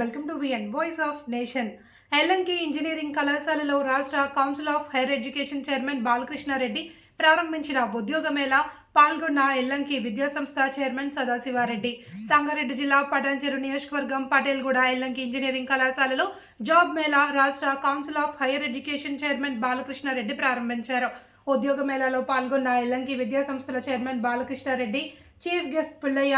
Welcome to V N voice of nation ఎల్ఎంకి engineering కళాశాలలో రాష్ట్ర council of higher education chairman Balakrishna Reddy ప్రారంభించిన ఉద్యోగ మేళ పాల్గొన్న ఎల్లంకి విద్యాసంస్థ చైర్మన్ సదాశివారెడ్డి సంగారెడ్డి జిల్లా పటాన్చెరు నియోజకవర్గం పటేల్గూడ ఎల్లంకి ఇంజనీరింగ్ కళాశాలలో జాబ్ మేళా రాష్ట్ర council of higher education chairman Balakrishna Reddy ప్రారంభించారు. ఉద్యోగ మేళాలో పాల్గొన్న ఎల్లంకి విద్యాసంస్థల chairman Balakrishna Reddy chief guest Pullaiah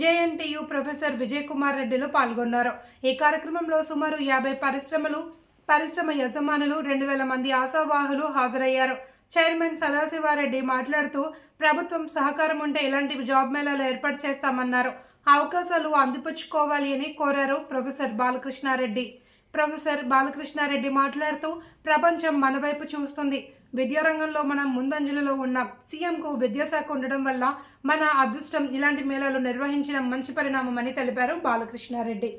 JNTU professor Vijay Kumar రెడ్డిలు పాల్గొన్నారు. ఈ కార్యక్రమంలో సుమారు యాభై పరిశ్రమలు పరిశ్రమ యజమానులు రెండు వేల మంది ఆశావాహులు హాజరయ్యారు. చైర్మన్ సదాశివారెడ్డి మాట్లాడుతూ ప్రభుత్వం సహకారం ఉంటే ఇలాంటి జాబ్ మేళాలు ఏర్పాటు చేస్తామన్నారు. అవకాశాలు అందిపుచ్చుకోవాలి అని కోరారు ప్రొఫెసర్ బాలకృష్ణారెడ్డి. ప్రొఫెసర్ బాలకృష్ణారెడ్డి మాట్లాడుతూ ప్రపంచం మన వైపు చూస్తుంది. విద్యారంగంలో మనం ముందంజలలో ఉన్నాం సీఎంకు విద్యాశాఖ ఉండడం వల్ల మన అదృష్టం ఇలాంటి మేళాలు నిర్వహించడం మంచి పరిణామం అని తెలిపారు బాలకృష్ణారెడ్డి.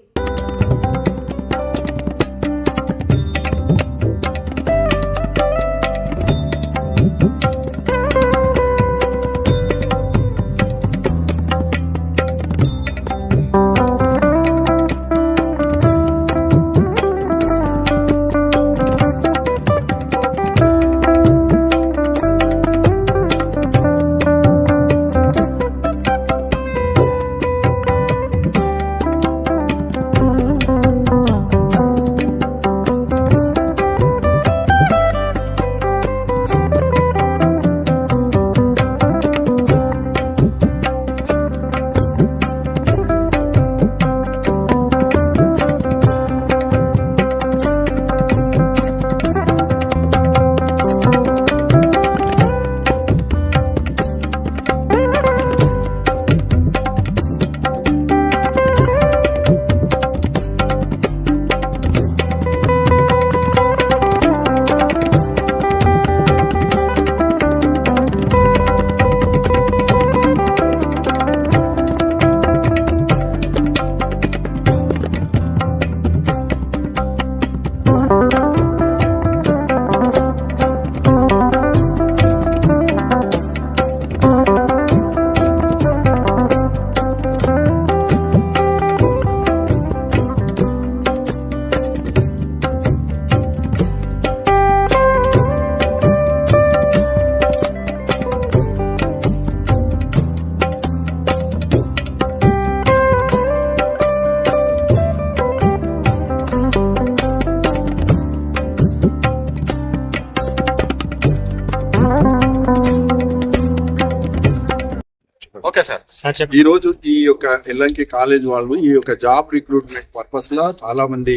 సార్. ఈ రోజు ఈ యొక్క ఎల్ఎంకి కాలేజ్ వాళ్ళు ఈ యొక్క జాబ్ రిక్రూట్మెంట్ పర్పస్ లా చాలా మంది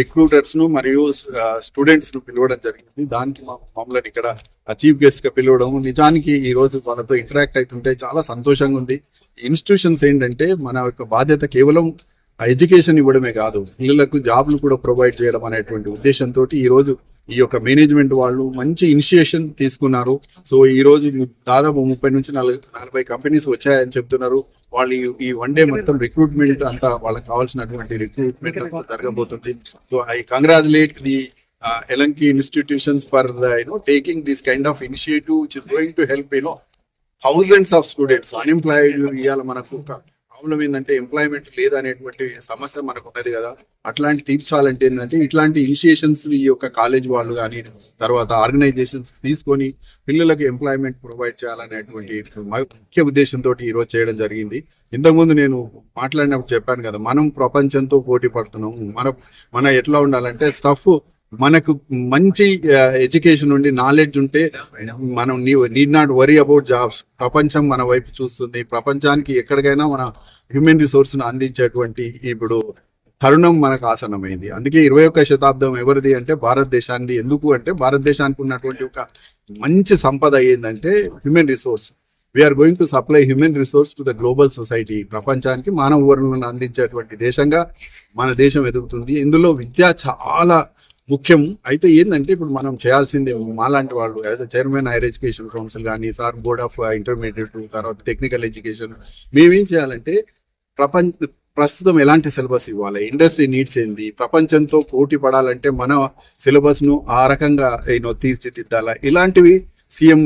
రిక్రూటర్స్ను మరియు స్టూడెంట్స్ను పిలవడం జరిగింది. దానికి మా మమ్మల్ని ఇక్కడ చీఫ్ గెస్ట్గా పిలవడం నిజానికి ఈ రోజు వాళ్ళతో ఇంటరాక్ట్ అవుతుంటే చాలా సంతోషంగా ఉంది. ఇన్స్టిట్యూషన్స్ ఏంటంటే మన యొక్క బాధ్యత కేవలం ఎడ్యుకేషన్ ఇవ్వడమే కాదు పిల్లలకు జాబ్లు కూడా ప్రొవైడ్ చేయడం అనేటువంటి ఉద్దేశంతో ఈ రోజు ఈ యొక్క మేనేజ్మెంట్ వాళ్ళు మంచి ఇనిషియేషన్ తీసుకున్నారు. సో ఈ రోజు దాదాపు ముప్పై నుంచి నలభై నలభై కంపెనీస్ వచ్చాయని చెప్తున్నారు. వాళ్ళు ఈ- వన్ డే మొత్తం రిక్రూట్మెంట్ అంతా వాళ్ళకి కావాల్సినటువంటి రిక్రూట్మెంట్ అంతా జరగబోతుంది. So I congratulate the Yellanki institutions for you know taking this kind of initiative which is going to help you know thousands of students unemployed ఇవాళ మనకు ప్రాబ్లం ఏంటంటే ఎంప్లాయ్మెంట్ లేదనేటువంటి సమస్య మనకు ఉన్నది కదా. అట్లాంటి తీర్చాలంటే ఏంటంటే ఇట్లాంటి ఇనిషియేషన్స్ ఈ యొక్క కాలేజ్ వాళ్ళు కానీ తర్వాత ఆర్గనైజేషన్స్ తీసుకొని పిల్లలకు ఎంప్లాయ్మెంట్ ప్రొవైడ్ చేయాలనేటువంటి ముఖ్య ఉద్దేశంతో ఈ రోజు చేయడం జరిగింది. ఇంతకుముందు నేను మాట్లాడినప్పుడు చెప్పాను కదా మనం ప్రపంచంతో పోటీ పడుతున్నాం. మన మన ఎట్లా ఉండాలంటే స్టఫ్ మనకు మంచి ఎడ్యుకేషన్ ఉండి నాలెడ్జ్ ఉంటే మనం need not worry about jobs ప్రపంచం మన వైపు చూస్తుంది. ప్రపంచానికి ఎక్కడికైనా మన హ్యూమన్ రిసోర్స్ను అందించేటువంటి ఇప్పుడు తరుణం మనకు ఆసనమైంది అందుకే ఇరవై ఒక్క శతాబ్దం ఎవరిది అంటే భారతదేశానికి ఎందుకు అంటే భారతదేశానికి ఉన్నటువంటి ఒక మంచి సంపద ఏంటంటే human resource we are going to supply human resource to the global society ప్రపంచానికి మానవ వనరులను అందించేటువంటి దేశంగా మన దేశం ఎదుగుతుంది. ఇందులో విద్య చాలా ముఖ్యం. అయితే ఏంటంటే ఇప్పుడు మనం చేయాల్సింది మాలాంటి వాళ్ళు as a chairman higher education council కానీ సార్ బోర్డ్ ఆఫ్ ఇంటర్మీడియట్ తర్వాత టెక్నికల్ ఎడ్యుకేషన్ మేమేం చేయాలంటే ప్రపంచ ప్రస్తుతం ఎలాంటి సిలబస్ ఇవ్వాలి ఇండస్ట్రీ నీడ్స్ ఏంది ప్రపంచంతో పోటీ పడాలంటే మన సిలబస్ను ఆ రకంగా యూనో తీర్చిదిద్దాలా ఇలాంటివి సీఎం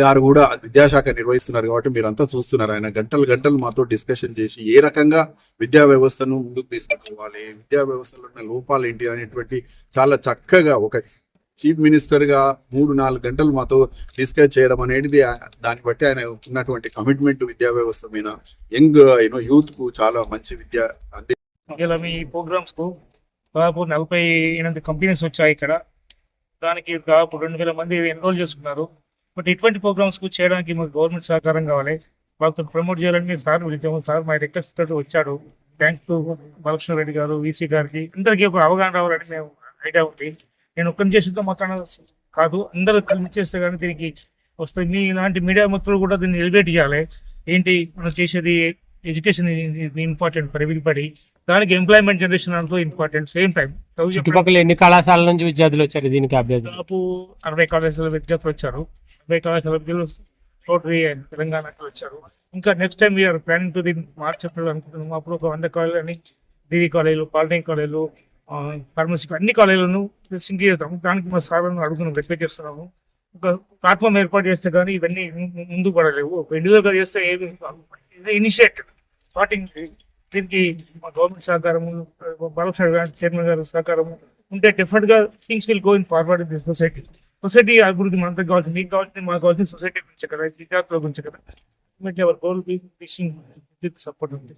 గారు కూడా విద్యాశాఖ నిర్వహిస్తున్నారు కాబట్టి మీరంతా చూస్తున్నారు. ఆయన గంటలు గంటలు మాతో డిస్కషన్ చేసి ఏ రకంగా విద్యా వ్యవస్థను ముందుకు తీసుకుపోవాలి విద్యా వ్యవస్థలో ఉన్న లోపాలు ఏంటి అనేటువంటి చాలా చక్కగా ఒక చీఫ్ మినిస్టర్గా మూడు నాలుగు గంటలు మాతో డిస్కస్ చేయడం అనేది దాన్ని బట్టి ఆయన ఉన్నటువంటి కమిట్మెంట్ విద్యా వ్యవస్థ మీద యంగ్ యూనో యూత్కు చాలా మంచి విద్య అంది. ఇలా మీ ప్రోగ్రామ్స్కు దాదాపు నలభై ఎనిమిది కంపెనీస్ వచ్చాయి ఇక్కడ. దానికి దాదాపు రెండు వేల మంది ఎన్రోల్ చేసుకున్నారు. బట్ ఇటువంటి ప్రోగ్రామ్స్కు చేయడానికి మాకు గవర్నమెంట్ సహకారం కావాలి. వాళ్ళతో ప్రమోట్ చేయాలని సార్ పిలిచాము సార్ మా రిక్వెస్ట్ తోటి వచ్చాడు. థ్యాంక్స్ టు బాలకృష్ణ రెడ్డి గారు వీసీ గారికి. అందరికీ ఒక అవగాహన రావాలని మేము ఐడియా ఉంది. నేను ఒక్కరిని చేసితో మాత్రం కాదు అందరూ కలిసి చేస్తే కానీ దీనికి వస్తుంది మీ ఇలాంటి మీడియా మిత్రులు కూడా దీన్ని ఎలివేట్ చేయాలి. ఏంటి? మనం చేసేది ఎడ్యుకేషన్ ఇంపార్టెంట్ ఫర్ ఎవ్రీబడి దానికి ఎంప్లాయ్మెంట్ జనరేషన్ అంటూ ఇంపార్టెంట్ సేమ్ టైం చుట్టుపక్కల ఎన్ని కళాశాలల నుంచి విద్యార్థులు వచ్చారు దీనికి అభ్యర్థులు? దాదాపు అరవై కళాశాల విద్యార్థులు వచ్చారు. అరవై కళాశాల తెలంగాణకి వచ్చారు. ఇంకా next time we are planning to the March April అనుకుంటున్నాము. అప్పుడు ఒక వంద కాలేజీలని డిగ్రీ కాలేజీలు పాలిటెక్నిక్ కాలేజీలు ఫార్మసీ అన్ని కాలేజీలను సింక్ చేస్తాము దానికి మా సార్లను అడుగుతున్నాం రిక్వెస్ట్ చేస్తున్నాము. ఒక ప్లాట్ఫామ్ ఏర్పాటు చేస్తే కానీ ఇవన్నీ ముందుకు పడలేవు. ఒక ఇండివిజువల్గా చేస్తే ఏమి ఇనిషియేటివ్ స్టార్టింగ్ దీనికి మా గవర్నమెంట్ సహకారము బాలకృష్ణ చైర్మన్ గారు సహకారము ఉంటే డిఫరెంట్గా things will go in forward in the society society అభివృద్ధి మనకు కావాల్సింది మీకు కావాల్సింది మాకు కావాల్సింది సొసైటీ గురించి కదా విద్యార్థుల గురించి కదా అవర్ గోల్ సపోర్ట్ ఉంది